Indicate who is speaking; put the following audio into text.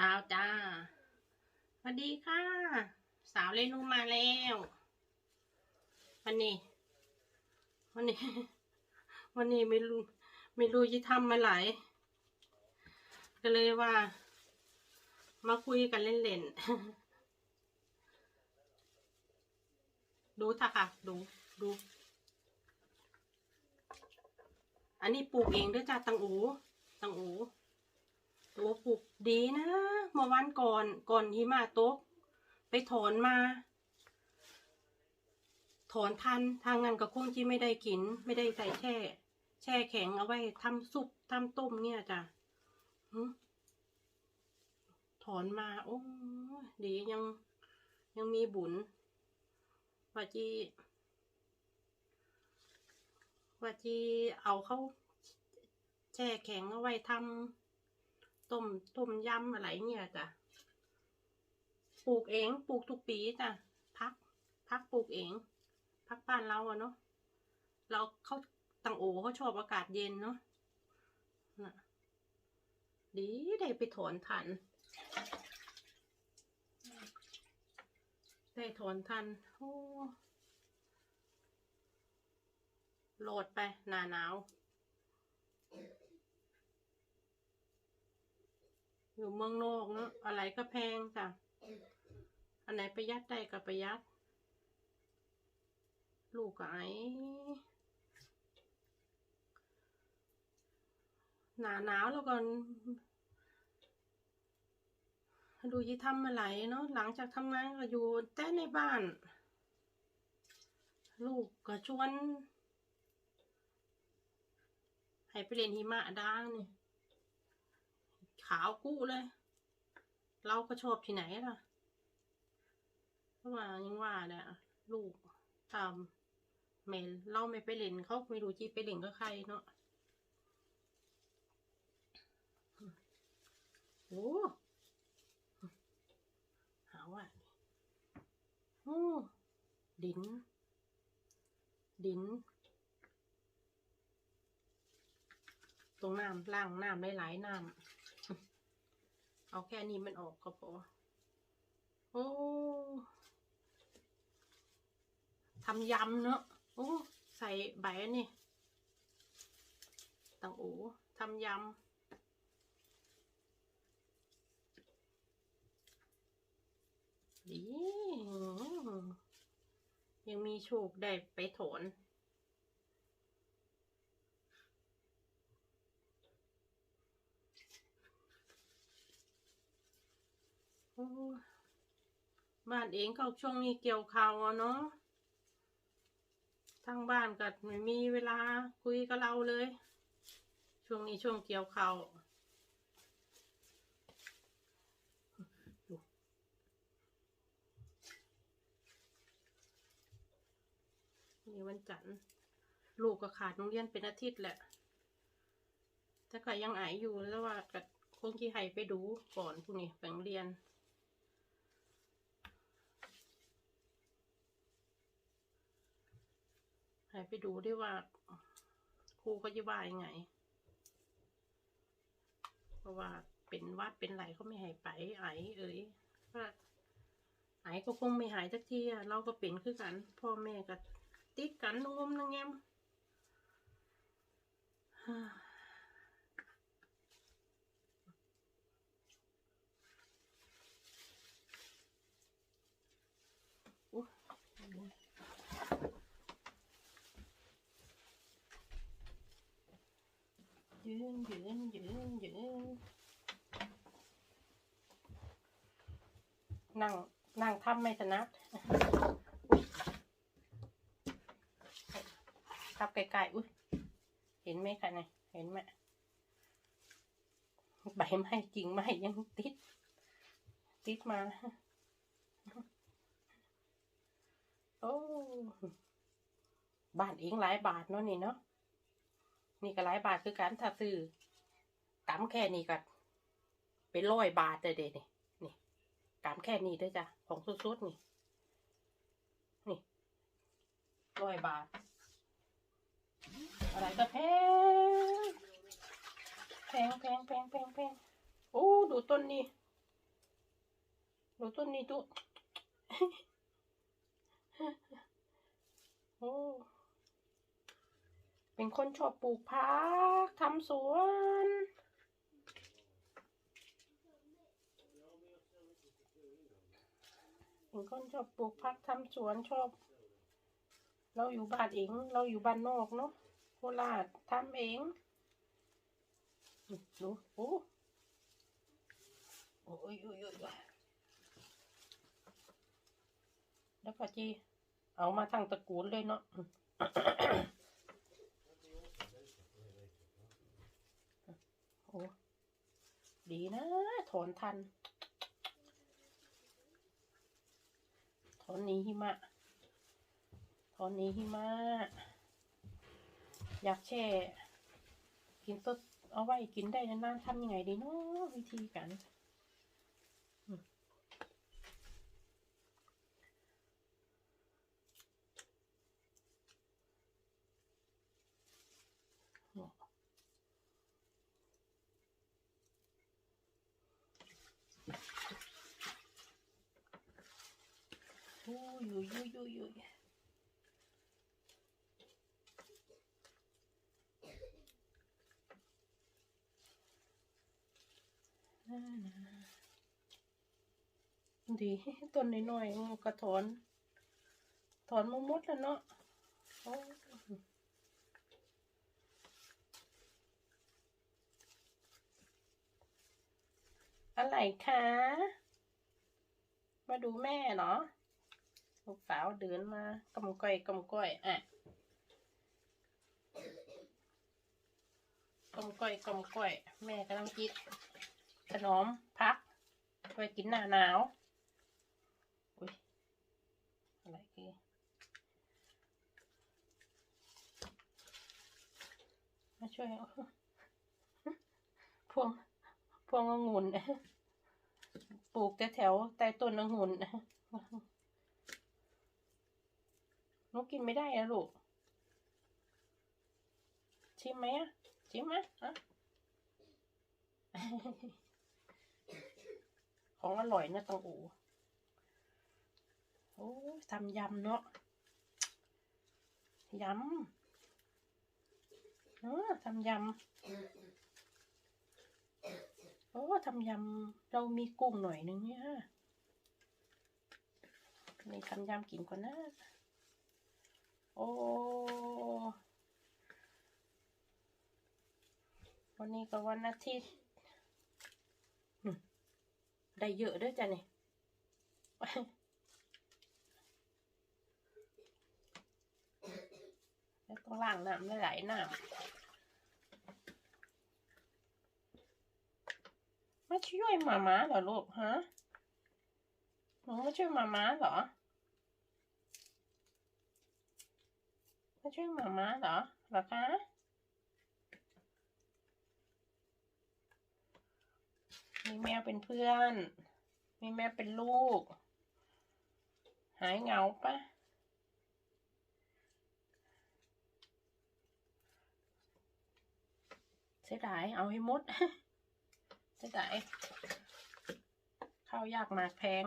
Speaker 1: อ้าวจ้าสวัสดีค่ะ สาวเรนูมาแล้ววันนี้ วันนี้ วันนี้ไม่รู้ไม่รู้จะทำอะไรก็เลยว่า มาคุยกันเล่นๆ ดูท่ะค่ะ ดูดู อันนี้ปลูกเองด้วยจ้าตังอูตังอู ตัวปลูกดีนะเมื่อวันก่อนก่อนหิมะตก ไปถอนมา ถอนทันทางนั้นก็คงที่ไม่ได้กิน ไม่ได้ใส่แช่ แช่แข็งเอาไว้ทำซุปทำต้มเนี่ยจ้ะถอนมา โอ้ดียังยังมีบุญว่าจีว่าจีเอาเข้าแช่แข็งเอาไว้ทำ ต้มต้มยำอะไรเนี่ยจ้ะปลูกเองปลูกทุกปีจ้ะพัก พักปลูกเองพักบ้านเราอะเนาะเราเขาตังโอเขาชอบอากาศเย็นเนาะน่ะดีได้ไปถอนทัน ได้ถอนทันโอ้โหลดไปหนาหนาว อยู่เมืองนอกเนอะอะไรก็แพงจ้ะอันไหนประหยัดได้ก็ประหยัด ลูกกับไอ้หนาหนาวแล้วก่อนดูยี่ทำอะไรเนาะหลังจากทำงานก็อยู่แต่ในบ้าน ลูกก็ชวน ให้ไปเล่นหิมะด้างนี่ ขาวกู้เลย เราก็ชอบที่ไหนล่ะเพราะว่ายังว่าเนี่ยลูกตามแม่เราไม่ไปเล่นเขาไม่รู้จีไปเล่นกับใครเนาะโอ้หาว่าโอ้ดิน ดิน ตรงน้ำล่างน้ำหลายๆน้ำ เอาแค่นี้มันออกก็พอ โอ้ทำยำเนอะโอ้ใส่ใบอันนี่ตังโอทำยำดียังมีโชคได้ไปถอน บ้านเองก็ช่วงนี้เกี่ยวข่าวเนาะทางบ้านก็ไม่มีเวลาคุยกับเราเลย ช่วงนี้ช่วงเกี่ยวข่าวนี่วันจันทร์ลูกก็ขาดโรงเรียนเป็นอาทิตย์แหละถ้าก็ยังไออยู่แล้วว่าก็คงที่ให้ไปดูก่อนพวกนี้แบ่งเรียน ให้ไปดูด้วยว่าครูเขาจะว่ายังไง เพราะว่าเป็นวัดเป็นไหลเขาไม่หายไปไอเอ๋ยว่าไอก็คงไม่หายสักทีอะเราก็เป็นคือกัน พ่อแม่ก็ติดกันงมนงแงม ฮ่าอุ๊ยยื นยืนยืนยืนนั่งนั่งทำไม่ถนัดทับไกลๆอุ้ยเห็นไหมคะเนี่ยเห็นไหมใบไม้จริงไม้ยังติด ติดมา โอ้ บ้านเองหลายบาทเนาะนี่เนาะ นี่ก็หลายบาทคือกันถ้าซื้อกำแค่นี้ก็เป็นร้อยบาทเลยเด็นี่นี่กำแค่นี้ด้วยจ้ะของสุดๆนี่นี่ร้อยบาท อะไรก็แพงแพงแพงแพงแพงแพงโอ้ดูต้นนี้ดูต้นนี้ตุโอ้ เป็นคนชอบปลูกผักทำสวน เป็นคนชอบปลูกผักทำสวนชอบ เราอยู่บ้านเอง เราอยู่บ้านนอกเนาะโคราชทำเองดูโอ้โอ้ยโอ้ยโอ้ยแล้วก็จีเอามาทั้งตระกูลเลยเนาะ โอ้ ดีนะ ถอนทัน ถอนนี้หิมะ ถอนนี้หิมะ อยากแช่ กินสดเอาไว้กินได้นานๆทำยังไงดีเนาะวิธีการ อุ้ยยยยยน่านะดีต้นน้อยๆมันก็ถอน ถอนมาหมดแล้วเนาะอะไรคะ มาดูแม่เหรอ ลูกสาวเดินมากำก้อยกำก้อยอะกำก้อยกำก้อย แม่กำลังกินขนมพักไว้กินหน้าหนาวอุ้ยอะไรคือมาช่วยพวงพวงองุ่นปลูกแต่แถวใต้ต้นองุ่นห นูกินไม่ได้อะลูก ชิมไหมอะชิมไหมอะของอร่อยนะตังอูโอ้ทำยำเนาะยำเออทำยำโอ้ทำยำเรามีกุ้งหน่อยนึงเนี่ยนี่ทำยำกินก่อนนะ โอ้วันนี้ก็วันอาทิตย์ได้เยอะด้วยจ้ะนี่แล้วต้องล้างน้ำหลายๆน้ำมาช่วยหมาม้าเหรอลูกฮะหนูมาช่วยหมาม้าเหรอ มาช่วยหมาม้าเหรอหรอคะ มีแมวเป็นเพื่อน มีแมวเป็นลูก หายเหงาปะเสียดายเอาให้มดเสียดายข้าวยากหมากแพง